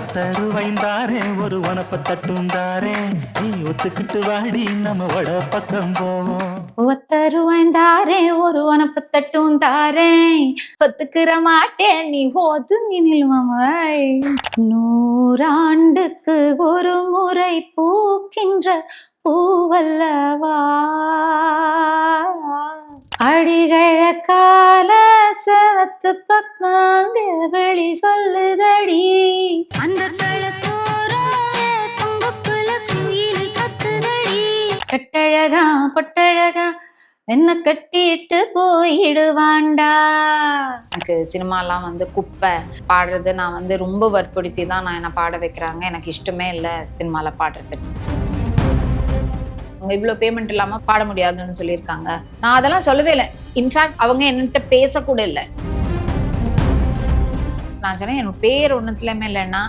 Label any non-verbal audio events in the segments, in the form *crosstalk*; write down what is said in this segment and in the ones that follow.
ஒத்தருவைந்தாரே ஒரு உனப்ப தட்டுந்தாரே. நீ ஒத்துக்கிட்டு வாடி நம்ம வட பக்கம் போவோம். ஒத்தரு வைந்தாரே ஒரு உனப்பு தட்டுந்தாரே. ஒத்துக்கிற மாட்டேன் நீ ஒதுங்கி நில்வாய். நூறாண்டுக்கு ஒரு முறை பூக்கின்ற பூவல்லவா. அடிகழ கால செவத்து பக்காங்க வெளி சொல்லுதடி. அந்த கட்டழகா பொட்டழகா என்ன கட்டிட்டு போயிடுவாண்டா. எனக்கு சினிமாலாம் வந்து குப்பை. பாடுறது நான் வந்து ரொம்ப வற்புறுத்தி தான் நான் என்ன பாட வைக்கிறாங்க. எனக்கு இஷ்டமே இல்லை சினிமாவில் பாடுறதுக்கு. அவங்க இவ்வளோ பேமெண்ட் இல்லாமல் பாட முடியாதுன்னு சொல்லியிருக்காங்க. நான் அதெல்லாம் சொல்லவே இல்லை. இன்ஃபேக்ட் அவங்க என்கிட்ட பேசக்கூட இல்லை. நான் சொன்னேன் என்னோட பேர் ஒன்றுத்துலையுமே இல்லைன்னா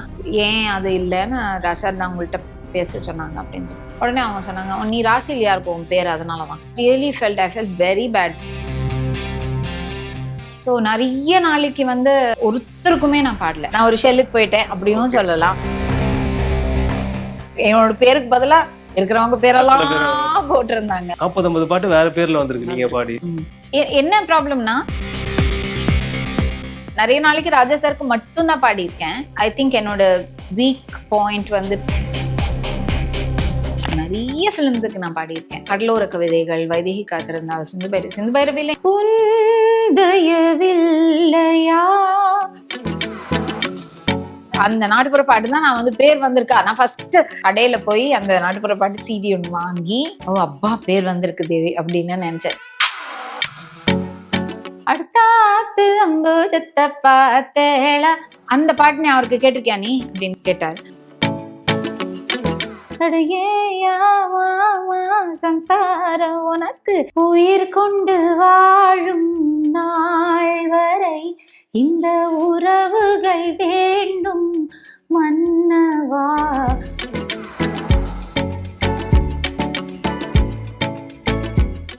ஏன் அது இல்லைன்னு ராஷா தான் உங்கள்கிட்ட பேச சொன்னாங்க அப்படின்னு சொல்லி. உடனே அவங்க சொன்னாங்க நீ ராசி இல்லையா இருக்கும் உன் பேர் அதனால தான் really felt I felt very bad so நிறைய நாளைக்கு வந்து ஒருத்தருக்குமே நான் பாடல. நான் ஒரு ஷெல்லுக்கு போயிட்டேன் அப்படியும் சொல்லலாம். என்னோட பேருக்கு பதிலா இருக்கிறவங்க பேரெல்லாம் போட்டிருந்தாங்க. நாற்பது ஐம்பது பாட்டு வேற பேர்ல வந்திருக்கு நீங்க பாடி. என்ன ப்ராப்ளம்னா நிறைய நாளைக்கு ராஜா சாருக்கு மட்டும்தான் பாடியிருக்கேன். ஐ திங்க் என்னோட வீக் பாயிண்ட் வந்து நிறைய ஃபிலிம்ஸுக்கு நான் பாடியிருக்கேன். கடலோர கவிதைகள் வைதேகி காத்திருந்தால் சிந்து பைரவி சிந்து பைரவில்லை குந்தயவில்லையா அந்த நாட்டுப்புற பாட்டு தான் நான் வந்து பேர் வந்திருக்கா. நான் ஃபர்ஸ்ட் கடையில போய் அந்த நாட்டுப்புற பாட்டு சிடி ஒன்று வாங்கி ஓ அப்பா பேர் வந்திருக்கு தேவி அப்படின்னு நினைச்சேன். அடுத்தாத்து அம்புஜத்தை பார்த்தேளா அந்த பாட்டு நீ அவருக்கு கேட்டிருக்கியா நீ? அப்படின்னு கேட்டார். சம்சாரம் உனக்கு உயிர் கொண்டு வாழும் நாள் வரை இந்த உறவுகள் வேண்டும் மன்னவா.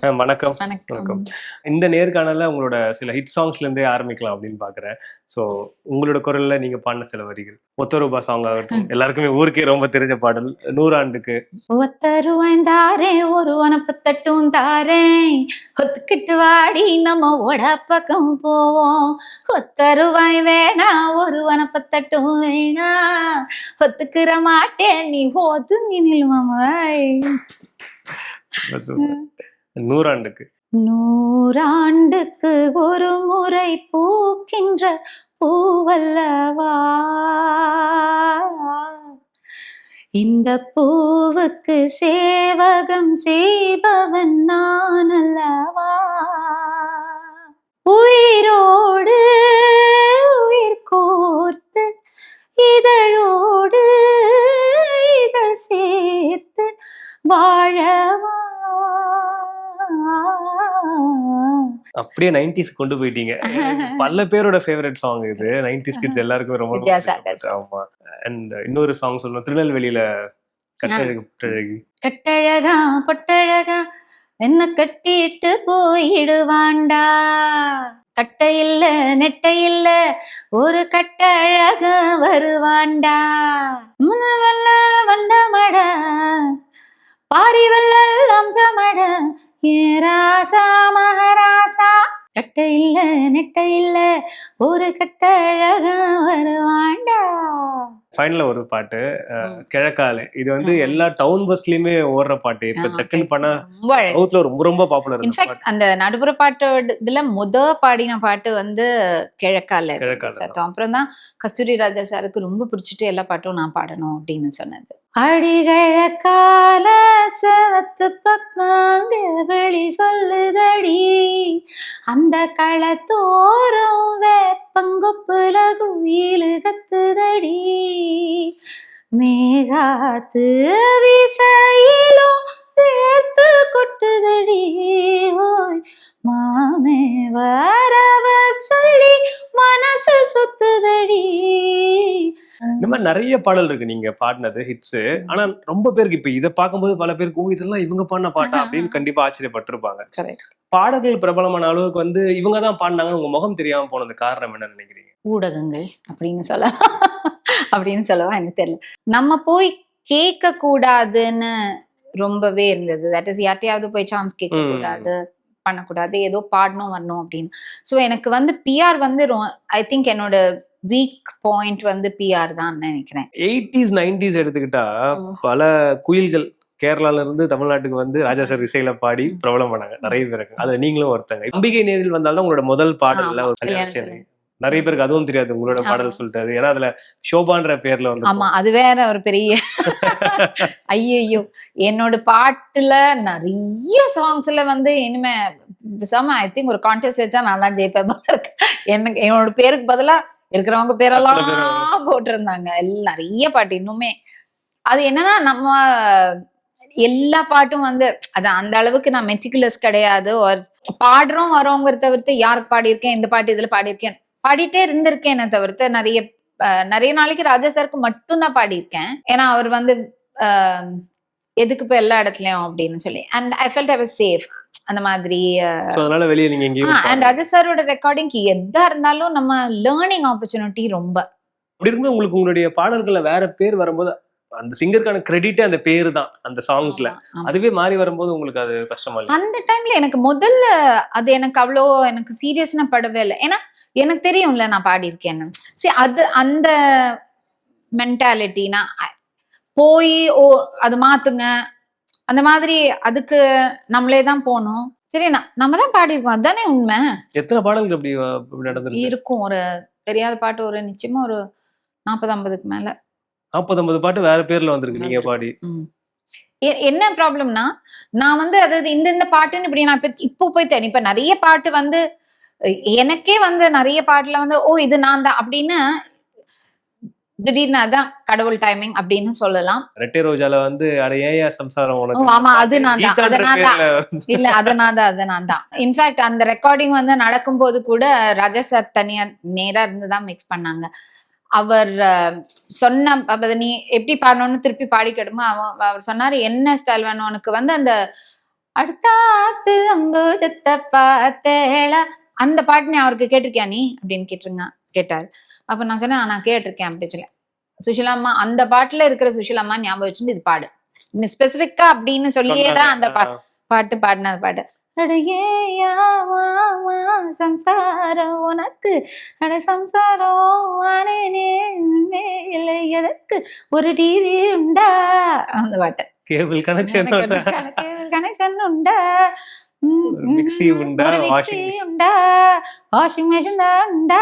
*laughs* வணக்கம். வணக்கம். இந்த நேர்காணல உங்களோட சில ஹிட் சாங்ஸ்ல இருந்தே ஆரம்பிக்கலாம் அப்படின்னு பாக்குறேன். சோ உங்களோட குரல்ல நீங்க பாடின சில வரிகள். ஒத்த ரூபா சாங் ஆகட்டும். *laughs* எல்லாருக்குமே ஊருக்கே ரொம்ப தெரிஞ்ச பாடல். நூறாண்டுக்கு. ஒத்தருவாய்ந்தாரே ஒரு உனப்பு தட்டும் தாரே. ஒத்துக்கிட்டு வாடி நம்ம ஓட பக்கம் போவோம் ஒத்தருவாய் வேணா ஒரு உனப்பு தட்டும் வேணா. ஒத்துக்கிற மாட்டேன் நீ ஒதுங்கி நில்மாய் *laughs* நூறாண்டுக்கு. நூறாண்டுக்கு ஒரு முறை பூக்கின்ற பூவல்லவா? இந்த பூவுக்கு சேவகம் செய்பவன் நான் அல்லவா உயிரோடு உயிர் கோர்த்து இதழோடு இதழ் சேர்த்து வாழவா? அப்படியே நைன்டிஸ் கொண்டு போயிட்டீங்க. *laughs* பல பேரோட ஃபேவரட் சாங் இது. நைன்டிஸ் கிட்ஸ் *laughs* எல்லாருக்கும் ரொம்ப. ஆமா. அண்ட் இன்னொரு சாங் சொல்லணும். திருநெல்வேலியில கட்டழகு கட்டழகா. பொட்டழகா என்ன கட்டிட்டு போயிடுவாண்டா. கட்டை இல்ல நெட்டை இல்ல ஒரு கட்டழக வருவாண்டா. முனவல்ல வண்டமட பாரி சமட அம்சமட ஏ ராசா மகராசா. கட்ட இல்ல நெட்ட இல்ல ஒரு கட்ட அழகா வருவாண்டா. ஃபைனல்ல ஒரு பாட்டு. கிழக்கால. இது வந்து. எல்லா டவுன் பஸ்லயுமே ஓடுற பாட்டு. இப்ப டக்குன்னு பண்ணா. சவுத்ல ரொம்ப ரொம்ப பாப்புலர் இன்ஃபேக்ட் அந்த நடுப்புற பாட்டோட இதுல முத பாடின பாட்டு வந்து கிழக்கால அப்புறம் தான் கஸ்தூரி ராஜா சாருக்கு ரொம்ப பிடிச்சிட்டு எல்லா பாட்டும் நான் பாடணும் அப்படின்னு சொன்னது. அடிகழக்கால செவத்து பக்காங்க வெளி சொல்லுதடி. அந்த களத்தோறும் வேப்பங்கொப்புல குயிலு கத்துதடி. மேகாத்து விசையிலும் வேர்த்து கொட்டுதடி. ஹோய் மாமே வரவ சொல்லி மனசு சுத்துதடி. இந்த மாதிரி நிறைய பாடல் இருக்கு நீங்க பாடினது ஹிட்ஸ் ஆனா ரொம்ப பேருக்கு இப்ப இதை பார்க்கும்போது பல பேருக்கு ஓ இதெல்லாம் இவங்க பாடின பாட்டா? அப்படின்னு கண்டிப்பா ஆச்சரியப்பட்டிருப்பாங்க. பாடல்கள் பிரபலமான அளவுக்கு வந்து இவங்க தான் பாடினாங்கன்னு உங்க முகம் தெரியாம போனது காரணம் என்ன நினைக்கிறீங்க? ஊடகங்கள் அப்படின்னு சொல்ல அப்படின்னு சொல்லவா? எனக்கு தெரியல. நம்ம போய் கேட்க கூடாதுன்னு ரொம்பவே இருந்தது தட் இஸ் யார்ட்டையாவது போய் சான்ஸ் கேட்க. கூடாது பண்ணக்கூடாது ஏதோ பாடணும் வரணும் அப்படின்னு ஸோ எனக்கு வந்து பிஆர் வந்து ஐ திங்க் என்னோட வீக் பாயிண்ட் வந்து பிஆர் தான் நினைக்கிறேன் எயிட்டிஸ் நைன்டிஸ் எடுத்துக்கிட்டா. பல குயில்கள் கேரளால இருந்து தமிழ்நாட்டுக்கு வந்து ராஜா சார் இசையில பாடி பிரபலம் பண்ணாங்க நிறைய பேர் இருக்காங்க அதுல நீங்களும் ஒருத்தங்க அம்பிகை நேரில் வந்தால்தான் உங்களோட முதல் பாடல்ல ஆமா, ஒரு. நிறைய பேருக்கு அதுவும் தெரியாது உங்களோட. பாடல் சொல்லிட்டு. ஏன்னா அதுல ஷோபான்ற பேர்ல வந்து ஆமா அது வேற ஒரு பெரிய *laughs* ஐயோ என்னோட பாட்டுல நிறைய சாங்ஸ்ல வந்து இனிமே பேசாம ஐ திங்க் ஒரு கான்டெஸ்ட் வச்சா நான் தான் ஜெயிப்பேன். எனக்கு என்னோட பேருக்கு பதிலா இருக்கிறவங்க பேரெல்லாம். போட்டிருந்தாங்க. நிறைய பாட்டு இன்னுமே. அது என்னன்னா நம்ம எல்லா பாட்டும் வந்து அது அந்த அளவுக்கு நான் மெட்டிகுலஸ் கிடையாது. ஒரு பாடுறோம் வரோங்கிறத தவிர்த்து யாருக்கு பாடியிருக்கேன் இந்த பாட்டு இதுல பாடியிருக்கேன். பாடிட்டே இருந்திருக்கேனே தவிர்த்து நிறைய நிறைய நாளைக்கு ராஜா சாருக்கு மட்டும்தான் பாடியிருக்கேன். ஏன்னா அவர் வந்து எதுக்கு இப்போ எல்லா இடத்துலயும் அப்படின்னு சொல்லி. And I felt I was safe அந்த மாதிரி So, அதனால வெளியே நீங்க எங்கேயும் அண்ட். ராஜா சாரோட ரெக்கார்டிங்க்கு எதா இருந்தாலும் நம்ம லேர்னிங் ஆப்பர்ச்சுனிட்டி ரொம்ப. அப்படி இருக்கும்போது உங்களுக்கு உங்களுடைய பாடல்கள்ல வேற பேர் வரும்போது அந்த சிங்கருக்கான கிரெடிட்டே அந்த பேரு தான் அந்த சாங்ஸ்ல. அதுவே மாறி வரும்போது உங்களுக்கு அது கஷ்டமா இல்லை? அந்த டைம்ல எனக்கு முதல்ல அது எனக்கு அவ்வளோ எனக்கு சீரியஸ்னா படவே இல்லை. ஏன்னா எனக்கு தெரியும்ல நான் பாடியிருக்கேன்னு. சரி அது அந்த மென்டாலிட்டி நான் போய் ஓ அது மாத்துங்க. அந்த மாதிரி அதுக்கு நம்மளே தான் போகணும். சரி நம்ம தான் பாடியிருக்கோம். அதுதானே உண்மை? எத்தனை பாடல்கள் அப்படி நடந்திருக்கு? இருக்கும். ஒரு தெரியாத பாட்டு ஒரு நிச்சயமா ஒரு நாற்பது ஐம்பதுக்கு மேல. நாற்பது ஐம்பது பாட்டு வேற பேர்ல வந்திருக்கு நீங்க பாடி. என்ன ப்ராப்ளம்னா நான் வந்து அதாவது இந்த இந்த பாட்டுன்னு இப்படி நான் இப்ப போய் தேடி இப்ப நிறைய பாட்டு வந்து எனக்கே வந்து நிறைய பாட்டுல வந்து ஓ இது நான் தான் அப்படின்னு திடீர்னு அதான் கடவுள் டைமிங் அப்படின்னு சொல்லலாம். ரெட்டை ரோஜால வந்து அட ஏயா சம்சாரம் உனக்கு? ஆமா அது நான் தான். கீதான்ற அது நான் தான். பேர்ல வந்து- இல்ல அது நான் தான் அது நான் தான். இன்ஃபேக்ட் அந்த ரெக்கார்டிங் வந்து நடக்கும்போது கூட ராஜா சார் தனியா நேரா இருந்து தான் மிக்ஸ் பண்ணாங்க. அவர் சொன்ன நீ எப்படி பாடணும்னு திருப்பி பாடிக்கிடுமோ அவன் அவர் சொன்னாரு என்ன ஸ்டைல் வேணும்? உனக்கு வந்து அந்த அடுத்தாத்து அம்புஜத்தை பார்த்தேள அந்த பாட்டு நீ அவருக்கு கேட்டிருக்கியா நீ? அப்படின்னு கேட்டிருங்க கேட்டார். அப்ப நான் சொன்னேன் "ஆ, நான் கேட்டிருக்கேன் அப்படின்னு சொல்லி. சுஷிலாம்மா அந்த பாட்டுல இருக்கிற சுஷிலாம்மா ஞாபகம் வச்சுட்டு இது பாடு. ஸ்பெசிபிக்கா அப்படின்னு சொல்லியே தான் அந்த பா-. பாட்டு பாடின பாட்டு. சம்சாரம் உனக்கு. அட சம்சாரம் மேலே எதற்கு? ஒரு டிவி உண்டா? அந்த பாட்டு. கேபிள் கனெக்ஷன் கனெக்ஷன் உண்டா? ம், உண்டா, வாஷிங் உண்டா?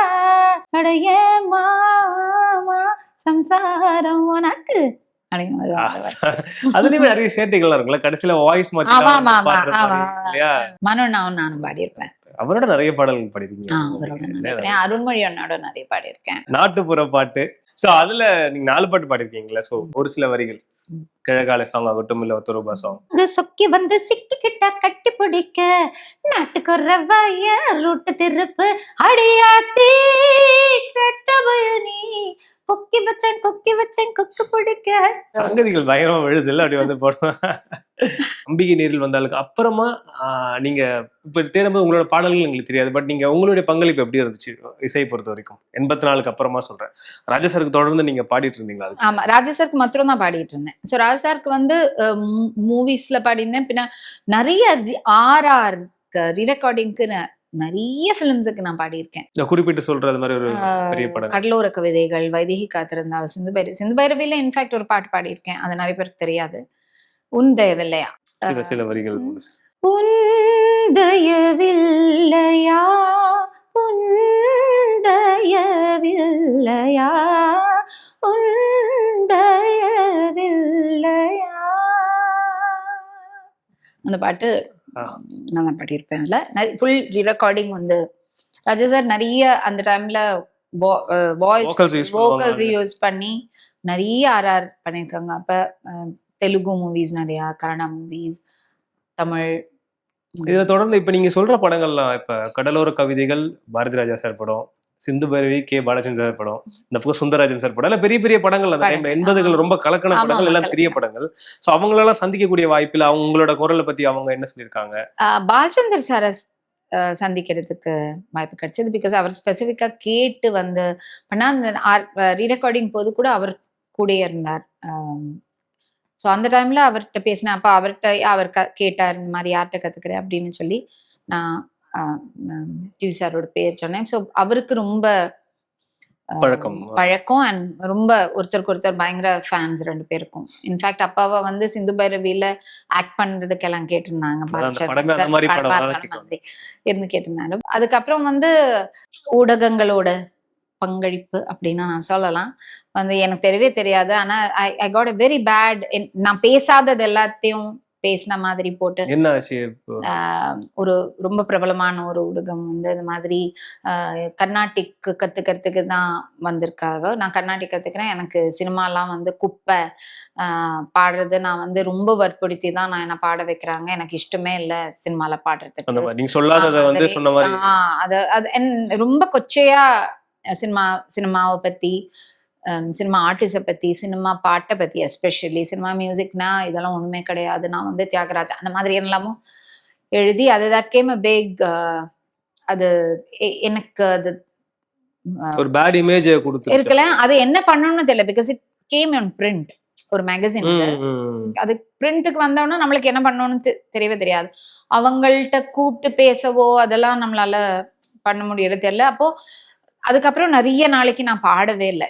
அடையே மாமா சம்சாரம் உனக்கு? அப்படின்னு ஒரு பாட்டு. அதுலயுமே நிறைய சேட்டைகள் இருக்குல்ல கடைசியில வாய்ஸ் மாத்தி ஆமா, ஆமா, ஆமா, பாடுற ஆமா. மாதிரி இல்லையா? மனு நான் நானும் பாடியிருப்பேன். அவரோட நிறைய பாடல்கள் பாடிருக்கீங்க அருண்மொழி அண்ணோட நிறைய பாடியிருக்கேன். நாட்டுப்புற பாட்டு. சோ அதுல நீங்க நாலு பாட்டு பாடிருக்கீங்களா சோ ஒரு சில வரிகள். கிழக்கால சாங் ஆகட்டும் இல்ல ஒத்த சாங் சொக்கி வந்து சிக்கிக்கிட்ட கட்டி பிடிக்க. நாட்டுக்கு ரவாய ரூட்டு திருப்பு. அடியாத்தி கட்ட பயனி கொக்கி வச்சேன் கொக்கி வச்சேன் கொக்கு பிடிக்க. சங்கதிகள் பயங்கரமா விழுதுல்ல அப்படி வந்து போடுவோம் அம்பிகை நேரில் வந்தாலுக்கு அப்புறமா நீங்க இப்ப தேடும்போது உங்களோட பாடல்கள் எங்களுக்கு தெரியாது பட் நீங்க உங்களுடைய பங்களிப்பு எப்படி இருந்துச்சு? இசையை பொறுத்த வரைக்கும். எண்பத்தி நாலுக்கு அப்புறமா சொல்றேன். ராஜசருக்கு தொடர்ந்து நீங்க பாடிட்டு இருந்தீங்களா? ஆமா ராஜசாருக்கு மாத்திரம் தான் பாடிட்டு இருந்தேன். ஸோ ராஜசாருக்கு வந்து மூவிஸ்ல பாடியிருந்தேன். பின்ன நிறைய ஆர்ஆர் ரீரெக்கார்டிங்க்கு நிறைய ஃபிலிம்ஸுக்கு நான் பாடியிருக்கேன். குறிப்பிட்டு சொல்ற மாதிரி ஒரு பெரிய படம். கடலோர கவிதைகள் வைதேகி காத்திருந்தால் சிந்து பைரவி சிந்து பைரவியில இன்ஃபேக்ட் ஒரு பாட்டு பாடியிருக்கேன். அது நிறைய பேருக்கு தெரியாது. உன் தயவில்லையா? சில வரிகள். உன் தயவில்லையா? உன் தயவில்லையா? உன் தயவில்லையா? அந்த பாட்டு. நான் தான் பாடியிருப்பேன் அதில். ஃபுல் ரீரெக்கார்டிங் வந்து ராஜா சார் நிறைய அந்த டைம்ல வாய்ஸ் வோக்கல்ஸ். யூஸ் பண்ணி நிறைய ஆர்ஆர் பண்ணியிருக்காங்க. அப்ப தெலுங்கு மூவிஸ் நிறையா கன்னடா மூவிஸ் தமிழ் இதுல தொடர்ந்து இப்ப நீங்க சொல்ற படங்கள்லாம் இப்ப கடலோர கவிதைகள் பாரதி ராஜா சார் படம் சிந்து பைரவி கே. பாலச்சந்தர் சார் படம் இந்த பக்கம் சுந்தரராஜன் சார் படம் எல்லாம் பெரிய பெரிய படங்கள் அந்த எண்பதுகள். ரொம்ப கலக்கண படங்கள் எல்லாம் பெரிய. படங்கள். சோ அவங்களெல்லாம் சந்திக்கக்கூடிய வாய்ப்பில் அவங்க உங்களோட குரலை பத்தி அவங்க என்ன சொல்லியிருக்காங்க? பாலச்சந்தர் சார சந்திக்கிறதுக்கு வாய்ப்பு கிடைச்சது பிகாஸ் அவர் ஸ்பெசிஃபிக்காக கேட்டு வந்து பண்ணா அந்த ரீரெக்கார்டிங் போது கூட அவர் கூடயே இருந்தார். ஸோ அந்த டைம்ல அவர்கிட்ட பேசினேன் அப்போ அவர்கிட்ட அவர் க கேட்டார் இந்த மாதிரி யார்கிட்ட கத்துக்கிறேன்? அப்படின்னு சொல்லி நான் டிவி சாரோட பேர் சொன்னேன். ஸோ அவருக்கு ரொம்ப பழக்கம். பழக்கம் அண்ட் ரொம்ப ஒருத்தருக்கு ஒருத்தர் பயங்கர ஃபேன்ஸ் ரெண்டு பேருக்கும். இன்ஃபேக்ட் அப்பாவை வந்து சிந்து பைரவியில ஆக்ட் பண்றதுக்கெல்லாம் கேட்டிருந்தாங்க. இருந்து கேட்டிருந்தாரு. அதுக்கப்புறம் வந்து ஊடகங்களோட பங்களிப்பு அப்படின்னு நான் சொல்லலாம். வந்து எனக்கு தெரியவே தெரியாது. ஆனா I I got a very bad நான் பேசாதது எல்லாத்தையும் பேசின மாதிரி போட்டு என்ன ஆச்சு ஒரு ரொம்ப பிரபலமான ஒரு ஊடகம் வந்து இது மாதிரி கர்நாடிக் கத்துக்கிறதுக்கு தான் வந்திருக்காங்க நான் கர்நாடிக் கத்துக்கிறேன். எனக்கு சினிமாலாம் வந்து குப்பை ஆஹ் பாடுறது நான் வந்து ரொம்ப வற்புறுத்தி தான் நான் என்ன பாட வைக்கிறாங்க. எனக்கு இஷ்டமே இல்லை சினிமால பாடுறதுக்கு. நீங்க சொல்லாததை வந்து சொன்ன மாதிரி. அது ரொம்ப கொச்சையா சினிமா சினிமாவை பத்தி சினிமா ஆர்டிஸ்ட பத்தி சினிமா பாட்டை பத்தி எஸ்பெஷலி சினிமா மியூசிக்னா இதெல்லாம் ஒண்ணுமே கிடையாது. நான் வந்து தியாகராஜா அந்த மாதிரி எல்லாமும் எழுதி அது தட் கேம் அ பிக் அது எனக்கு அது ஆஹ், ஒரு பேட் இமேஜ் கொடுத்து இருக்கல. அது என்ன பண்ணணும்னு தெரியல because it came on print ஒரு மேகசின் அது பிரிண்ட்டுக்கு வந்தோன்னா நம்மளுக்கு என்ன பண்ணணும்னு தெரியவே தெரியாது. அவங்கள்ட்ட கூப்பிட்டு பேசவோ அதெல்லாம் நம்மளால பண்ண முடியறது தெரியல. அப்போ அதுக்கப்புறம் நிறைய நாளைக்கு நான் பாடவே இல்லை.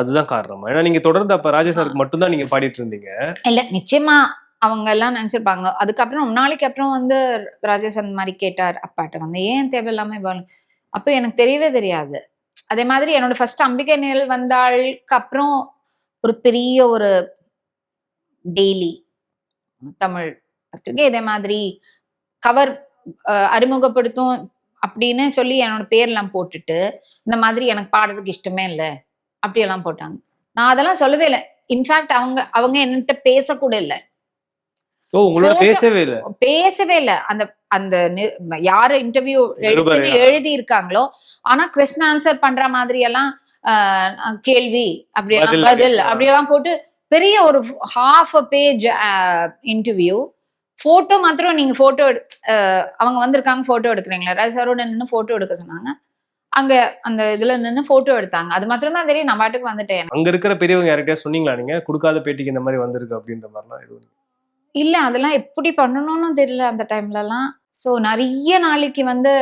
அதுதான் காரணம். ஏன்னா நீங்க தொடர்ந்து அப்ப ராஜேஷ் சாருக்கு மட்டும்தான் நீங்க பாடிட்டு இருந்தீங்க இல்ல நிச்சயமா அவங்க எல்லாம் நினைச்சிருப்பாங்க. அதுக்கப்புறம் ரொம்ப நாளைக்கு அப்புறம் வந்து ராஜேஷ் அந்த மாதிரி கேட்டார். அப்பாட்ட வந்து ஏன் தேவையில்லாம அப்போ எனக்கு தெரியவே தெரியாது. அதே மாதிரி என்னோட ஃபர்ஸ்ட் அம்பிகை நிழல் வந்தாளுக்கு அப்புறம் ஒரு பெரிய ஒரு டெய்லி தமிழ் பத்திரிகை இதே மாதிரி கவர் அறிமுகப்படுத்தும் அப்படின்னு சொல்லி என்னோட பேர்லாம் போட்டுட்டு இந்த மாதிரி எனக்கு பாடுறதுக்கு இஷ்டமே இல்லை. அப்படியெல்லாம் போட்டாங்க. நான் அதெல்லாம் சொல்லவே இல்லை. இன்ஃபேக்ட் அவங்க அவங்க என்கிட்ட பேசக்கூட இல்லை. பேசவே இல்ல? பேசவே இல்லை. அந்த அந்த யாரு இன்டர்வியூ நிருபர். எழுதி இருக்காங்களோ ஆனா கொஸ்டின் ஆன்சர் பண்ற மாதிரி எல்லாம் கேள்வி அப்படியெல்லாம் பதில். அப்படியெல்லாம் போட்டு பெரிய ஒரு half a page interview photo மாத்திரம் நீங்க போட்டோ அவங்க வந்திருக்காங்க போட்டோ எடுக்கிறீங்களா? சாரோட நின்று போட்டோ எடுக்க சொன்னாங்க. அங்க அந்த இதுல நின்று போட்டோ எடுத்தாங்க. அது மாத்திரம் தான் தெரியும். நான் பாட்டுக்கு வந்துட்டேன் அங்க இருக்கிற பெரியவங்க யார்கிட்டயா சொன்னீங்களா நீங்க? கொடுக்காத பேட்டிக்கு இந்த மாதிரி வந்திருக்கு அப்படின்ற மாதிரிலாம் எதுவும் இல்ல. அதெல்லாம் எப்படி பண்ணணும்னு தெரியல அந்த டைம்லலாம் ஸோ நிறைய நாளைக்கு வந்து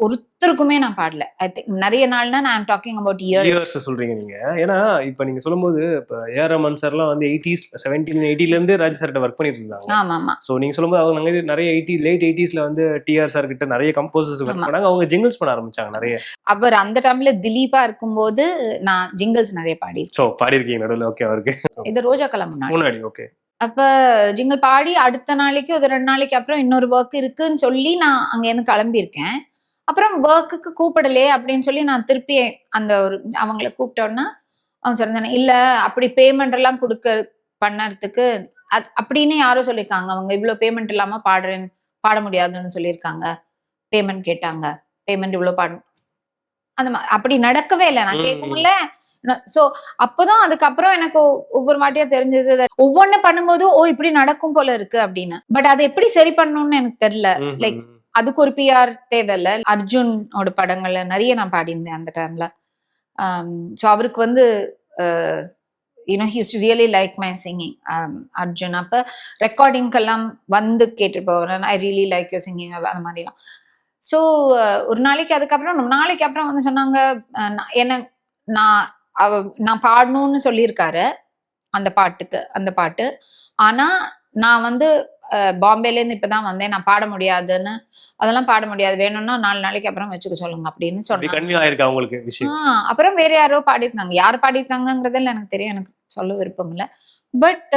ஒருத்தருக்குமே நான் பாடல. ஐ திங்க் நிறைய நாள்னா நான் டாக்கிங் அபவுட் இயர்ஸ் இயர்ஸ் சொல்றீங்க நீங்க. ஏன்னா இப்ப நீங்க சொல்லும்போது இப்ப ஏஆர் ரமன் சார்லாம் வந்து எயிட்டிஸ் செவன்டீன் எயிட்டில இருந்து ராஜ் சார்கிட்ட ஒர்க் பண்ணிட்டு இருந்தாங்க. ஆமா ஆமா சோ நீங்க சொல்லும்போது அவங்க நிறைய- எயிட்டி லேட் எயிட்டிஸ்ல வந்து டிஆர் சார் கிட்ட நிறைய கம்போசர்ஸ் ஒர்க். பண்ணாங்க. அவங்க ஜிங்கிள்ஸ் பண்ண ஆரம்பிச்சாங்க நிறைய. அவர் அந்த டைம்ல திலீபா இருக்கும்போது நான் ஜிங்கிள்ஸ் நிறைய பாடி சோ பாடிருக்கீங்க நடுவில். ஓகே அவருக்கு. இது ரோஜா கலா முன்னாடி ஓகே அப்ப ஜிங்கிள் பாடி அடுத்த நாளைக்கு ஒரு ரெண்டு நாளைக்கு அப்புறம் இன்னொரு ஒர்க் இருக்குன்னு சொல்லி நான் அங்க இருந்து கிளம்பியிருக்கேன். அப்புறம் ஒர்க்குக்கு கூப்பிடலையே அப்படின்னு சொல்லி நான் திருப்பி அந்த ஒரு அவங்கள கூப்பிட்டோன்னா அவன் சொன்னாங்க இல்ல அப்படி பேமெண்ட் எல்லாம் கொடுக்க பண்ணறதுக்கு அது அப்படின்னு யாரோ சொல்லியிருக்காங்க. அவங்க இவ்வளவு பேமெண்ட் இல்லாம பாடுறேன் பாட முடியாதுன்னு சொல்லியிருக்காங்க. பேமெண்ட் கேட்டாங்க. பேமெண்ட் இவ்வளவு பாடு அந்த அப்படி நடக்கவே இல்லை. நான். கேட்கல சோ அப்பதான் அதுக்கப்புறம் எனக்கு ஒவ்வொரு வாட்டியா தெரிஞ்சது ஒவ்வொன்னு பண்ணும்போது ஓ இப்படி நடக்கும் போல இருக்கு அப்படின்னு. பட் அதை எப்படி சரி பண்ணணும்னு எனக்கு தெரியல ம். அதுக்கு ஒரு பிஆர் தேவையில்ல. அர்ஜுனோட படங்கள்ல நிறைய நான் பாடியிருந்தேன் அந்த டைம்ல ஸோ um, அவருக்கு வந்து you know his really like my singing Arjun. அப்போ ரெக்கார்டிங்க்கெல்லாம் வந்து கேட்டுட்டு I really like you singing அந்த மாதிரிலாம். ஸோ uh, ஒரு நாளைக்கு அதுக்கப்புறம் நாளைக்கு அப்புறம் வந்து சொன்னாங்க நான் என்ன நான் அவ நான் பாடணும்னு சொல்லியிருக்காரு அந்த பாட்டுக்கு அந்த பாட்டு. ஆனால் நான் வந்து அஹ், பாம்பேலேருந்து இப்பதான் வந்தேன். நான் பாட முடியாதுன்னு. அதெல்லாம் பாட முடியாது. வேணும்னா நாலு நாளைக்கு அப்புறம் வச்சுக்க சொல்லுங்க அப்படின்னு அப்படி சொன்னாங்க. அப்புறம் வேற யாரோ பாடியிருந்தாங்க. யார் பாடியிருக்காங்கங்கிறதெல்லாம் எனக்கு தெரியும். எனக்கு சொல்ல விருப்பம் இல்லை. பட்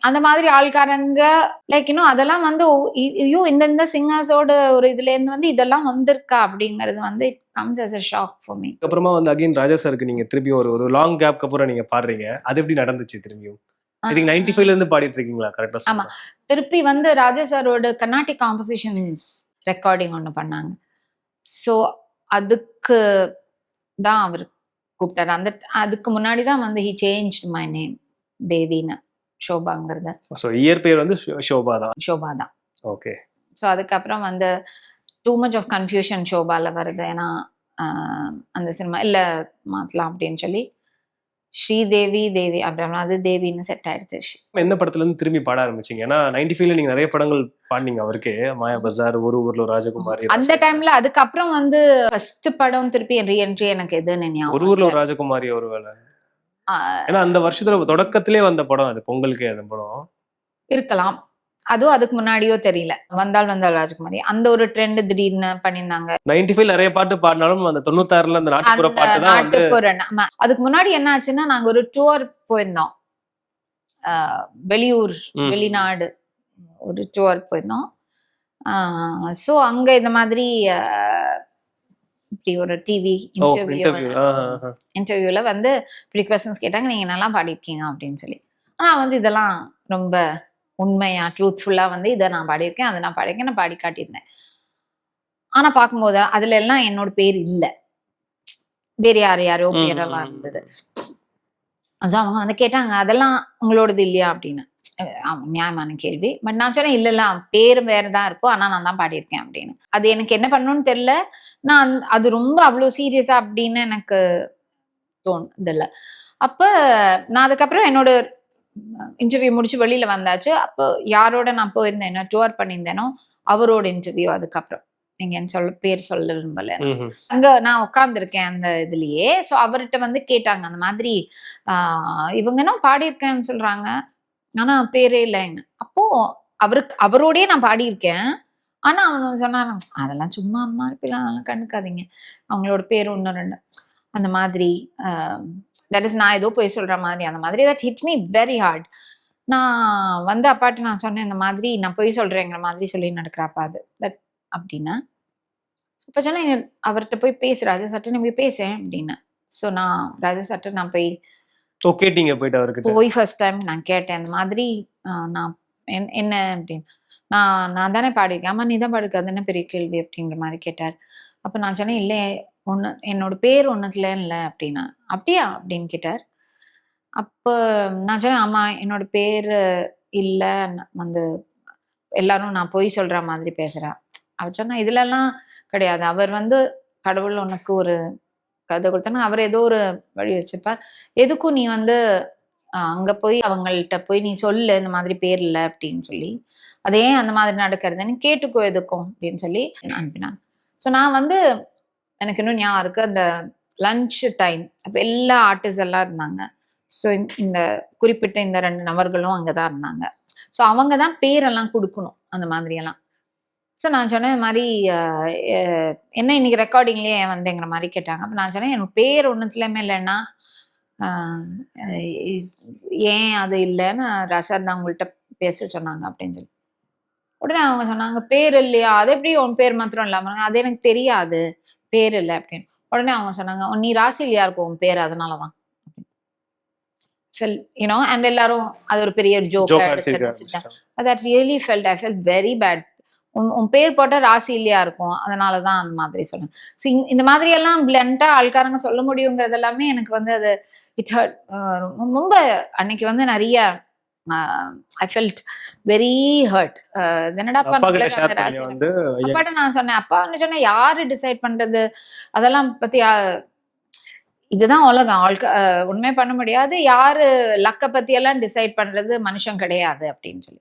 அந்த மாதிரி ஆள்காரங்க லைக் இன்னும் அதெல்லாம் வந்து ஐயோ இந்த இந்த சிங்கர்ஸோட ஒரு இதுல இருந்து வந்து இதெல்லாம் வந்திருக்கா அப்படிங்கிறது வந்து it comes as a shock for me அப்புறமா வந்து அகைன் ராஜா சாருக்கு நீங்க திருப்பி ஒரு ஒரு லாங் கேப்க்கு அப்புறம் நீங்க பாடுறீங்க. அது எப்படி நடந்துச்சு திரும்பியும்? இதுக்கு நைன்டி ஃபைவ்ல இருந்து பாடிட்டு இருக்கீங்களா கரெக்டா ஆமா. திருப்பி வந்து ராஜா சாரோட கர்நாடிக் காம்போசிஷன்ஸ் ரெக்கார்டிங் ஒன்று பண்ணாங்க. ஸோ அதுக்கு தான் அவர் கூப்பிட்டாரு. அந்த அதுக்கு முன்னாடி தான் வந்து ஹி சேஞ்ச் மை நேம் தேவின்னு ஷோபாங்கிறத. ஸோ இயர் பேர் வந்து ஷோபா தான். ஷோபா தான். ஓகே ஸோ அதுக்கப்புறம் வந்து டூ மச் ஆஃப் கன்ஃபியூஷன் ஷோபால வருது. ஏன்னா அந்த சினிமா இல்லை மாற்றலாம் அப்படின்னு சொல்லி ஸ்ரீதேவி தேவி அப்புறம் அது தேவின்னு செட் ஆயிடுச்சு. எந்த படத்துல இருந்து திரும்பி பாட ஆரம்பிச்சீங்க? ஏன்னா நைன்டி ஃபைவ்ல நீங்க நிறைய படங்கள் பாடினீங்க அவருக்கு. மாயா பஜார் ஒரு ஊர்ல ராஜகுமாரி அந்த டைம்ல அதுக்கப்புறம் வந்து ஃபர்ஸ்ட் படம் திருப்பி ரீஎன்ட்ரி எனக்கு எதுன்னு ஒரு ஊர்ல ஒரு. ராஜகுமாரி ஒரு வேலை ஏன்னா அந்த வருஷத்துல தொடக்கத்திலே வந்த படம் அது பொங்கலுக்கே அந்த படம். இருக்கலாம். அதுவும் அதுக்கு முன்னாடியோ தெரியல. வந்தால் வந்தால் ராஜகுமாரி. அந்த ஒரு ட்ரெண்ட் திடீர்னு பண்ணியிருந்தாங்க. நைன்டி ஃபைவ் நிறைய பாட்டு பாடினாலும் அந்த தொண்ணூத்தாறுல அந்த நாட்டுப்புற பாட்டு தான் நாட்டுப்புற. அதுக்கு முன்னாடி என்ன ஆச்சுன்னா நாங்க ஒரு டூர் போயிருந்தோம். வெளியூர். வெளிநாடு. ஒரு டூர் போயிருந்தோம். ஸோ அங்க இந்த மாதிரி இப்படி ஒரு டிவி இன்டர்வியூ இன்டர்வியூ இன்டர்வியூல வந்து இப்படி கொஸ்டின்ஸ் கேட்டாங்க நீங்க நல்லா பாடியிருக்கீங்க அப்படின்னு சொல்லி. ஆனா வந்து இதெல்லாம் ரொம்ப உண்மையா ட்ரூத்ஃபுல்லா வந்து இதை நான் பாடியிருக்கேன் அதை நான் பாடியிருக்கேன் நான் பாடி காட்டியிருந்தேன். ஆனா பார்க்கும்போது அதுல எல்லாம் என்னோட பேர் இல்ல. வேற யார் யாரோ பேரெல்லாம் இருந்தது அது அவங்க வந்து கேட்டாங்க அதெல்லாம் உங்களோடது இல்லையா? அப்படின்னு. நியாயமான கேள்வி. பட் நான் சொன்னேன் இல்ல இல்ல பேர் வேற தான் இருக்கும். ஆனா நான் தான் பாடியிருக்கேன் அப்படின்னு. அது எனக்கு என்ன பண்ணணும்னு தெரியல. நான் அது ரொம்ப அவ்வளோ சீரியஸா அப்படின்னு எனக்கு தோணுதில்ல அப்ப நான் அதுக்கப்புறம் என்னோட இன்டர்வியூ முடிச்சு வெளியில வந்தாச்சு. அப்போ யாரோட நான் போயிருந்தேனோ டூர் பண்ணியிருந்தேனோ அவரோட இன்டர்வியூ அதுக்கப்புறம். நீங்க சொல்ல பேர் சொல்ல விரும்பல. அங்க நான் உட்கார்ந்துருக்கேன் அந்த இதுலயே. ஸோ அவர்கிட்ட வந்து கேட்டாங்க அந்த மாதிரி ஆஹ் இவங்கன்னா பாடியிருக்கேன்னு சொல்றாங்க? ஆனா பேரே இல்லைங்க அப்போ அவருக்கு அவரோடயே நான் பாடியிருக்கேன். ஆனா அவன் சொன்னான் அதெல்லாம் சும்மா அம்மா இருப்பிலாம் அதெல்லாம் கண்டுக்காதீங்க. அவங்களோட பேர் ஒன்று ரெண்டு. அந்த மாதிரி தட் இஸ் நான் ஏதோ போய் சொல்ற மாதிரி. அந்த மாதிரி that hit me very hard நான் வந்து அப்பாட்ட நான் சொன்னேன் இந்த மாதிரி நான் போய் சொல்றேங்கிற மாதிரி சொல்லி நடக்கிறாப்பா அது. தட் அப்படின்னு இப்போ சொன்னேன் அவர்கிட்ட போய் பேசு ராஜா சட்ட போய் பேசேன் அப்படின்னு. ஸோ நான் ராஜா சட்ட நான் போய் ஓ கேட்டீங்க போயிட்டு அவர்கிட்ட? போய் ஃபர்ஸ்ட் டைம் நான் கேட்டேன் இந்த மாதிரி நான் என்- என்ன? அப்படின்னு. நான் நான் தானே பாடிருக்கேன். ஆமா நீ தான் பாடிருக்க அது என்ன பெரிய கேள்வி? அப்படிங்கிற மாதிரி கேட்டார். அப்போ நான் சொன்னேன் இல்லை ஒன்று என்னோட பேர் ஒன்றுத்துல இல்லை அப்படின்னா அப்படியா? அப்படின்னு கேட்டார். அப்போ நான் சொன்னேன் ஆமா என்னோட பேர் இல்லை வந்து எல்லாரும் நான் பொய் சொல்கிற மாதிரி பேசுகிறேன் அவர் சொன்னா இதுலலாம் கிடையாது. அவர் வந்து கடவுள் உனக்கு ஒரு கதை கொடுத்தனா அவர் ஏதோ ஒரு வழி வச்சுப்பார் எதுக்கும் நீ வந்து அங்கே அங்க போய் அவங்கள்ட்ட போய் நீ சொல்லு இந்த மாதிரி பேர் இல்லை அப்படின்னு சொல்லி அது ஏன் அந்த மாதிரி நடக்கிறதுன்னு கேட்டுக்கோ எதுக்கும்? அப்படின்னு சொல்லி அனுப்பினாங்க. ஸோ நான் வந்து எனக்கு இன்னும் ஞாபகம் இருக்குது அந்த லஞ்ச் டைம் அப்போ எல்லா ஆர்டிஸ்ட் எல்லாம் இருந்தாங்க. ஸோ இந்த குறிப்பிட்ட இந்த ரெண்டு நபர்களும் அங்கே தான் இருந்தாங்க. ஸோ அவங்க தான் பேரெல்லாம் கொடுக்கணும். அந்த மாதிரியெல்லாம். ஸோ நான் சொன்னேன் இந்த மாதிரி என்ன இன்னைக்கு ரெக்கார்டிங்லேயே ஏன் வந்தேங்கிற மாதிரி கேட்டாங்க. அப்போ நான் சொன்னேன் எனக்கு பேர் ஒன்றுத்துலேயுமே இல்லைன்னா ஏன் அது இல்லைன்னு ரசாத் தான் உங்கள்கிட்ட பேச சொன்னாங்க அப்படின்னு சொல்லி. உடனே அவங்க சொன்னாங்க பேர் இல்லையா? அது எப்படி உன் பேர் மாத்திரம் இல்லாமல் அது எனக்கு தெரியாது. பேர் இல்லை அப்படின்னு. உடனே அவங்க சொன்னாங்க "ஓ, நீ ராசி இல்லையா இருக்கும் உன் பேர்? அதனாலதான். ஃபெல் யூனோ அண்ட் எல்லாரும் அது ஒரு பெரிய joke that really felt I felt very bad உன் உன் பேர் போட்டால் ராசி இல்லையா இருக்கும் அதனால தான் அந்த மாதிரி சொன்னேன். ஸோ இந்த மாதிரி எல்லாம் பிளண்ட்டாக ஆள்காரங்க சொல்ல முடியுங்கிறது எல்லாமே எனக்கு வந்து அது இட் ஹர்ட் ரொம்ப அன்னைக்கு வந்து நிறைய ஐ ஃபெல்ட் வெரி ஹர்ட் ஐயா, அப்பாட்ட நான் சொன்னேன் அப்பா சொன்னேன் யாரு டிசைட் பண்றது? அதெல்லாம் பத்தி இதுதான் உலகம். ஆள்க ஒண்ணுமே பண்ண முடியாது. யாரு லக்க பத்தி எல்லாம் டிசைட் பண்றது? மனுஷன் கிடையாது அப்படின்னு சொல்லி.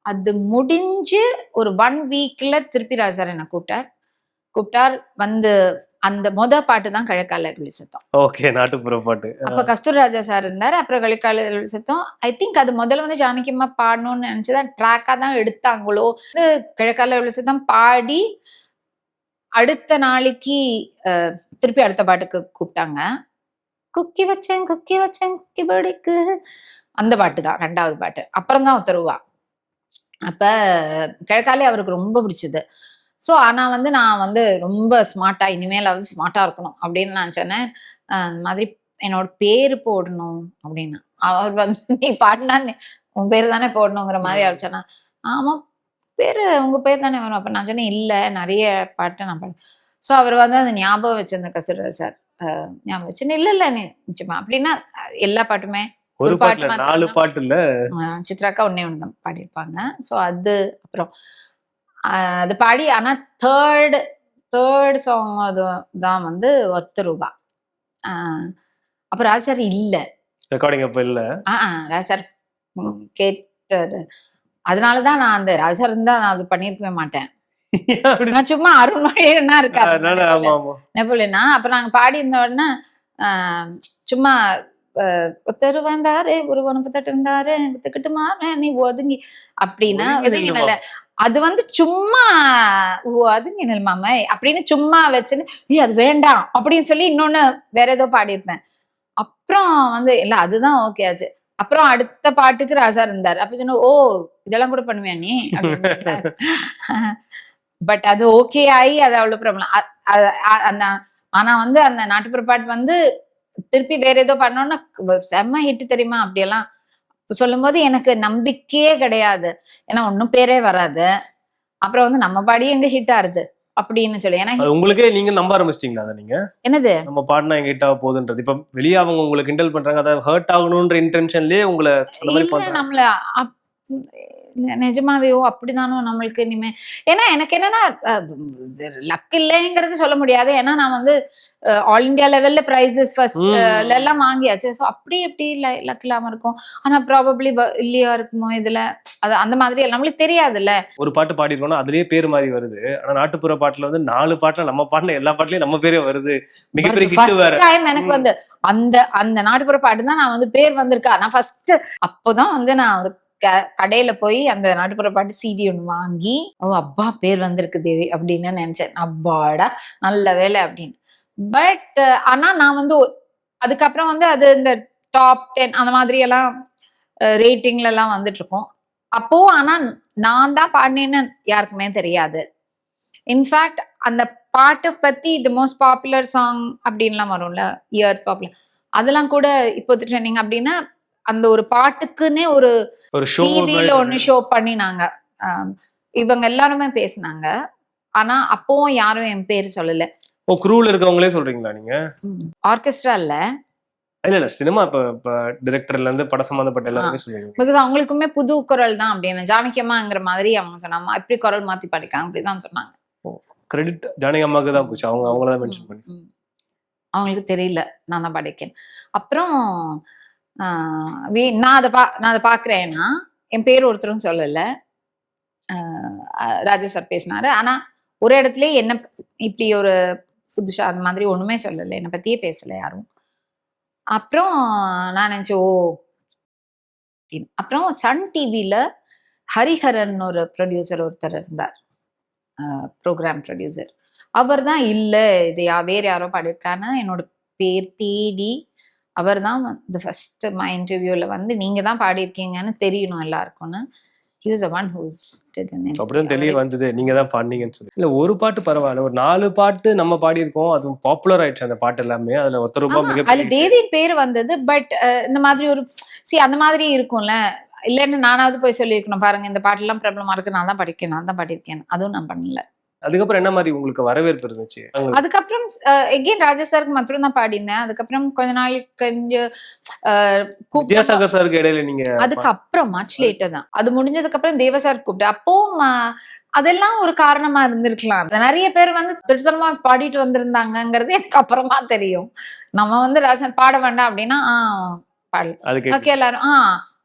அது முடிஞ்சு ஒரு ஒன் வீக்ல திருப்பி ராஜார் என்னை கூப்பிட்டார். கூப்பிட்டார் வந்து அந்த மொத பாட்டு தான் கிழக்கால சத்தம். ஓகே நாட்டுப்புற பாட்டு. அப்ப கஸ்தூர் ராஜா சார் இருந்தார் அப்புறம் கலிக்கால சத்தம். ஐ திங்க் அது முதல்ல வந்து ஜானகியம்மா பாடணும்னு நினைச்சுதான் ட்ராக்கா தான் எடுத்தாங்களோ. கிழக்கால சத்தம் பாடி அடுத்த நாளைக்கு திருப்பி அடுத்த பாட்டுக்கு கூப்பிட்டாங்க. குக்கி வச்சேன் குக்கி வச்சேன் குக்கி படிக்கு. அந்த பாட்டு தான் ரெண்டாவது பாட்டு. அப்புறம் தான் உத்தரவா. அப்ப கிழக்காலே அவருக்கு ரொம்ப பிடிச்சது. ஸோ ஆனா வந்து நான் வந்து ரொம்ப ஸ்மார்ட்டா இனிமேலாவது ஸ்மார்ட்டா இருக்கணும் அப்படின்னு நான் சொன்னேன். அஹ் இந்த மாதிரி என்னோட பேரு போடணும் அப்படின்னு. அவர் வந்து நீ பாடினா நீ- உன் பேர் தானே போடணுங்கிற மாதிரி அவர் சொன்னா ஆமா பேரு உங்க பேர் தானே வரும் அப்ப நான் சொன்னேன் இல்ல நிறைய பாட்டு நான் பாடு ஸோ அவர் வந்து அந்த ஞாபகம் வச்சிருந்த கசுர சார் ஞாபகம் வச்சு இல்ல இல்ல நீ நிச்சயமா. அப்படின்னா எல்லா பாட்டுமே ஒரு பாட்டு நாலு. பாட்டு இல்ல சித்ராக்கா ஒன்னே ஒன்று தான் பாடியிருப்பாங்க. ஸோ அது அப்புறம் அது பாடி ஆனா தேர்ட் தேர்ட் சாங் அது தான் வந்து ஒத்த ரூபா அப்ப ராஜார் இல்ல. ரெக்கார்டிங் அப்ப இல்ல. ஆஹ் ராஜார் கேட்டது. அதனாலதான் நான் அந்த ராஜார் இருந்தா நான் அது பண்ணிருக்கவே மாட்டேன். நான் சும்மா அருண்மொழியனா இருக்காரு அதனால நெப்போலியனா. அப்புறம் நாங்க பாடி இருந்த உடனே ஆஹ், சும்மா ஒருத்தர் வந்தாரு ஒரு முப்பத்தெட்டு இருந்தாரு நீ ஒதுங்கி அப்படின்னா ஒதுங்கி ஒதுங்கினல அது வந்து சும்மா ஓ அதுங்க மாமே? அப்படின்னு சும்மா வச்சுன்னு ஏய் அது வேண்டாம் அப்படின்னு சொல்லி இன்னொன்னு வேற ஏதோ பாடியிருப்பேன். அப்புறம் வந்து இல்ல அதுதான் ஓகே ஆச்சு அப்புறம் அடுத்த பாட்டுக்கு ராஜா இருந்தார். அப்ப சொன்ன ஓ இதெல்லாம் கூட பண்ணுவியா நீ? பட் அது ஓகே ஆகி அது அவ்வளவு ப்ராப்ளம் அந்த ஆனா வந்து அந்த நாட்டுப்புற பாட்டு வந்து திருப்பி வேற ஏதோ பண்ணோம்னா செம்ம ஹிட் தெரியுமா? அப்படியெல்லாம் சொல்லும்போது எனக்கு நம்பிக்கையே கிடையாது. ஏன்னா ஒன்றும் பேரே வராது. அப்புறம் வந்து நம்ம பாடி எங்க ஹிட் ஆறுது அப்படின்னு சொல்லி. ஏன்னா உங்களுக்கே நீங்க நம்ப ஆரம்பிச்சிட்டீங்களா அதை நீங்க? என்னது? நம்ம பாடினா எங்க ஹிட் ஆக போகுதுன்றது. இப்ப வெளியே அவங்க உங்களுக்கு கிண்டல் பண்றாங்க அதை ஹர்ட் ஆகணும்ன்ற இன்டென்ஷன்லயே உங்களை நம்மள அப்- இல்ல, நிஜமாவே ஓ அப்படிதானோ நம்மளுக்கு இனிமே. ஏன்னா எனக்கு என்னன்னா லக் இல்லைங்கிறது சொல்ல முடியாது. ஏன்னா நான் வந்து ஆல் இந்தியா லெவல்ல பிரைசஸ் ஃபர்ஸ்ட். எல்லாம் வாங்கியாச்சு. ஸோ அப்படி எப்படி லக் இல்லாம இருக்கும். ஆனா ப்ராபப்ளி இல்லையா இருக்குமோ இதுல. அது அந்த மாதிரி எல்லாம் நம்மளுக்கு தெரியாதுல்ல. ஒரு பாட்டு பாடிருக்கோம்னா அதுலயே பேர் மாதிரி வருது. ஆனா நாட்டுப்புற பாட்டுல வந்து நாலு பாட்டுல நம்ம பாடின எல்லா பாட்டுலயும் நம்ம பேரே வருது. மிகப்பெரிய ஹிட் டைம் எனக்கு. வந்து அந்த அந்த நாட்டுப்புற பாட்டு தான் நான் வந்து பேர் வந்திருக்கா. நான் ஃபர்ஸ்ட் அப்போதான் வந்து நான் ஒரு கடையில போய் அந்த நாட்டுப்புற பாட்டு சிடி ஒன்று வாங்கி ஓ அப்பா பேர் வந்திருக்கு தேவி அப்படின்னு நினைச்சேன். அப்பாடா நல்ல வேலை அப்படின்னு. பட் ஆனா நான் வந்து அதுக்கப்புறம் வந்து அது இந்த டாப் டென் அந்த மாதிரி எல்லாம் ரேட்டிங்ல எல்லாம் வந்துட்டு இருக்கோம் அப்போ ஆனா நான் தான் பாடினேன்னு யாருக்குமே தெரியாது. இன்ஃபேக்ட் அந்த பாட்டை பத்தி தி மோஸ்ட் பாப்புலர் சாங் அப்படின்லாம் வரும்ல இயர் பாப்புலர் அதெல்லாம் கூட இப்போ ட்ரெண்டிங் அப்படின்னா அந்த ஒரு பாட்டுக்குன்னே ஒரு டிவியில ஒண்ணு ஷோ பண்ணினாங்க. இவங்க எல்லாருமே பேசுனாங்க. ஆனா அப்பவும் யாரும் என் பேர் சொல்லல. ஓ குரூல இருக்கவங்களே சொல்றீங்களா நீங்க? ஆர்கெஸ்ட்ரா இல்ல. இல்ல இல்ல சினிமா இப்ப டிரெக்டர்ல இருந்து படம் சம்பந்தப்பட்ட எல்லாருமே சொல்லுவீங்க. பிகாஸ் அவங்களுக்குமே புது குரல் தான் அப்படின்னு ஜானகியம்மாங்கிற மாதிரி அவங்க சொன்னாங்க. இப்படி குரல் மாத்தி படிக்காங்க அப்படிதான் சொன்னாங்க. கிரெடிட் ஜானகி தான் போச்சு. அவங்க அவங்கள தான் மென்ஷன் பண்ணி. அவங்களுக்கு தெரியல. நான் தான் படிக்கேன். அப்புறம் நான் அதை பா நான் அதை பார்க்குறேன்னா என் பேர் ஒருத்தரும் சொல்லலை. ராஜா சார் பேசினாரு. ஆனால் ஒரு இடத்துல என்ன இப்படி ஒரு புதுசாக அந்த மாதிரி ஒன்றுமே சொல்லலை. என்னை பற்றியே பேசலை யாரும். அப்புறம் நான் நினச்சேன் ஓ அப்படின்னு. அப்புறம் சன் டிவியில் ஹரிஹரன் ஒரு ப்ரொடியூசர் ஒருத்தர் இருந்தார். ப்ரோக்ராம் ப்ரொடியூசர் அவர் தான் இல்லை இது யா வேற யாரோ பாடியிருக்கான்னு என்னோட பேர் தேடி அவர் தான் வந்து ஃபர்ஸ்ட் மை இன்டர்வியூல வந்து நீங்க தான் பாடியிருக்கீங்கன்னு தெரியணும் எல்லாருக்கும்னு. Did an interview. அப்படிதான் தெளிய வந்தது. நீங்க தான் பாடினீங்கன்னு சொல்லி. இல்ல ஒரு பாட்டு பரவாயில்ல. ஒரு நாலு பாட்டு நம்ம பாடியிருக்கோம். அது பாப்புலர் ஆயிடுச்சு அந்த பாட்டு எல்லாமே. அதுல ஒத்த ஆமா, அதுல. தேவியின் பேர் வந்தது. பட் இந்த மாதிரி ஒரு சி அந்த மாதிரி இருக்கும்ல. இல்லைன்னு நானாவது போய் சொல்லியிருக்கணும். பாருங்க இந்த பாட்டெல்லாம் ப்ராப்ளமா இருக்கு. நான் தான் படிக்கேன் நான் தான் படிக்கேன் அதுவும் நான் பண்ணல. அதுக்கப்புறம் என்ன மாதிரி உங்களுக்கு வரவேற்பு இருந்துச்சு? அதுக்கப்புறம் எகெயின் ராஜா சாருக்கு மாத்திரம் தான் பாடினேன் அதுக்கப்புறம் கொஞ்ச நாளைக்கு கொஞ்சம் வித்யாசாகர் சாருக்கு இடையில நீங்க அதுக்கப்புறம் மச் லேட்டர் தான். அது முடிஞ்சதுக்கு அப்புறம் தேவசார் கூப்பிட்டு அப்போ அதெல்லாம் ஒரு காரணமா இருந்திருக்கலாம். நிறைய பேர் வந்து திருத்தனமா பாடிட்டு வந்திருந்தாங்கங்கிறது எனக்கு அப்புறமா தெரியும். நம்ம வந்து ராசன் பாட வேண்டாம் அப்படின்னா ஆஹ் பாடல ஓகே எல்லாரும் ஆ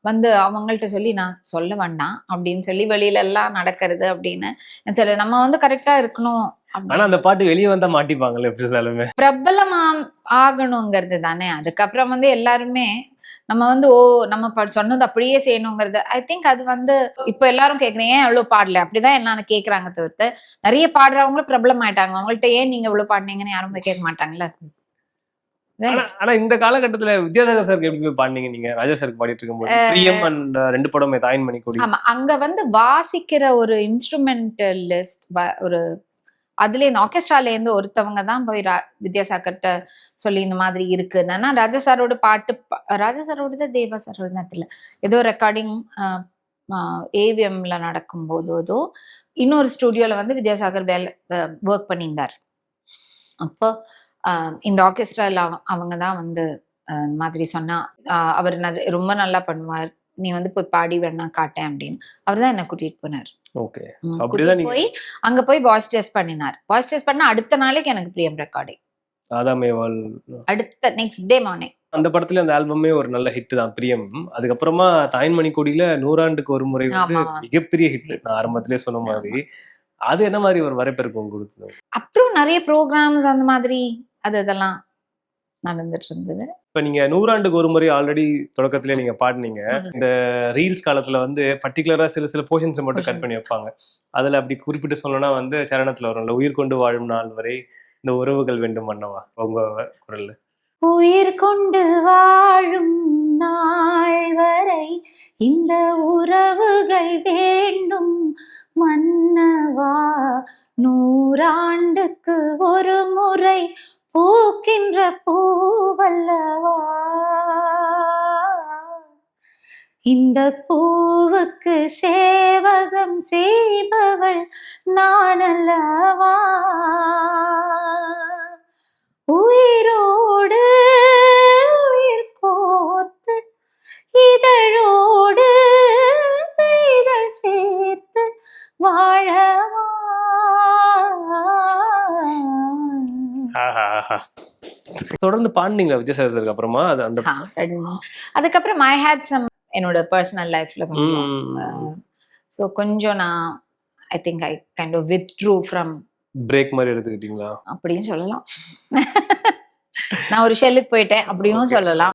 வந்து அவங்கள்ட்ட சொல்லி நான் சொல்ல வேண்டாம் அப்படின்னு சொல்லி வெளியில எல்லாம் நடக்கிறது அப்படின்னு தெரியல நம்ம வந்து கரெக்டா இருக்கணும் ஆனா அந்த பாட்டு வெளியே வந்தா மாட்டிப்பாங்களே எப்படி இருந்தாலுமே. பிரபலமா ஆகணுங்கிறது தானே. அதுக்கப்புறம் வந்து எல்லாருமே நம்ம வந்து ஓ நம்ம ப- சொன்னது அப்படியே செய்யணுங்கிறது. ஐ திங்க் அது வந்து இப்ப எல்லாரும் கேக்குறீங்க ஏன் எவ்வளவு பாடல? அப்படிதான் எல்லாரும் கேக்குறாங்க தவிர்த்து நிறைய பாடுறவங்களும் பிரபலம் ஆயிட்டாங்க அவங்கள்ட்ட ஏன் நீங்க இவ்வளவு பாடுனீங்கன்னு யாரும் போய் கேட்க மாட்டாங்கல்ல? ஆனா இந்த காலகட்டத்துல வித்யாசாகர் சாருக்கு எப்படி போய் பாடினீங்க நீங்க? ராஜா சாருக்கு பாடிட்டு இருக்கும்போது பிரியம் அண்ட் ரெண்டு படமே தாயின் மணி கொடி. ஆமா அங்க வந்து வாசிக்கிற ஒரு இன்ஸ்ட்ருமெண்டலிஸ்ட் ஒரு அதுல இந்த ஆர்கெஸ்ட்ரால இருந்து ஒருத்தவங்க தான் போய் ரா- வித்யாசாகர்ட்ட சொல்லி இந்த மாதிரி இருக்குன்னா ராஜா சாரோட பாட்டு ராஜா சாரோட தான் தேவா சாரோட நேரத்துல ஏதோ ரெக்கார்டிங் ஏவிஎம்ல நடக்கும் போதோ இன்னொரு ஸ்டுடியோல வந்து வித்யாசாகர் வேலை ஒர்க் பண்ணியிருந்தார். அப்போ இந்த ஆர்கெஸ்ட்ரால அவங்க தான் வந்து இந்த மாதிரி சொன்னா அவர் ரொம்ப நல்லா பண்ணுவார். நீ வந்து போய் பாடி வேணா காட்டேன் அப்படின்னு. அவர் தான் என்ன கூட்டிட்டு போனார். போய் அங்க போய் வாய்ஸ் டெஸ்ட் பண்ணினார். வாய்ஸ் டெஸ்ட் பண்ண அடுத்த நாளைக்கு எனக்கு பிரியம் ரெக்கார்டிங் அடுத்த நெக்ஸ்ட் டே மார்னிங் அந்த படத்துல அந்த ஆல்பமே ஒரு நல்ல ஹிட் தான் பிரியம். அதுக்கப்புறமா தாய்மணி கொடியில நூறாண்டுக்கு ஒரு முறை வந்து. மிகப்பெரிய ஹிட் நான் ஆரம்பத்திலே சொன்ன மாதிரி. அது என்ன மாதிரி ஒரு வரவேற்பு கொடுத்தது? அப்புறம் நிறைய ப்ரோக்ராம்ஸ் அந்த மாதிரி. அது இதெல்லாம் நடந்துட்டு இருந்தது இப்ப நீங்க நூறாண்டுக்கு ஒரு முறை ஆல்ரெடி தொடக்கத்திலே நீங்க பாடினீங்க. இந்த ரீல்ஸ் காலத்துல வந்து பர்டிகுலரா சில சில போர்ஷன்ஸ் மட்டும் கட். பண்ணி வைப்பாங்க. அதுல அப்படி குறிப்பிட்டு சொல்லணும்னா வந்து சரணத்துல வரும்ல உயிர் கொண்டு வாழும் நாள் வரை இந்த உறவுகள் வேண்டும் மன்னவா உங்க குரல்ல. உயிர் கொண்டு வாழும் நாள் வரை இந்த உறவுகள் வேண்டும் மன்னவா நூறாண்டுக்கு ஒரு முறை பூக்கின்ற பூவல்லவா? இந்த பூவுக்கு சேவகம் செய்பவள் நான் அல்லவா உயிரோடு உயிர் கோர்த்து இதழோடு இதழ் சேர்த்து வாழ தொடர்ந்து பாண்டிங்களா விஜயசாஸ்திரத்துக்கு அப்புறமா அது அந்த அதுக்கப்புறம் ஐ ஹேட் சம் என்னோட பர்சனல் லைஃப்ல கொஞ்சம் ஸோ கொஞ்சம் நான் I think I kind of withdrew from break மாதிரி எடுத்துக்கிட்டீங்களா? அப்படின்னு சொல்லலாம். நான் ஒரு ஷெல்லுக்கு போயிட்டேன் அப்படியும். சொல்லலாம்.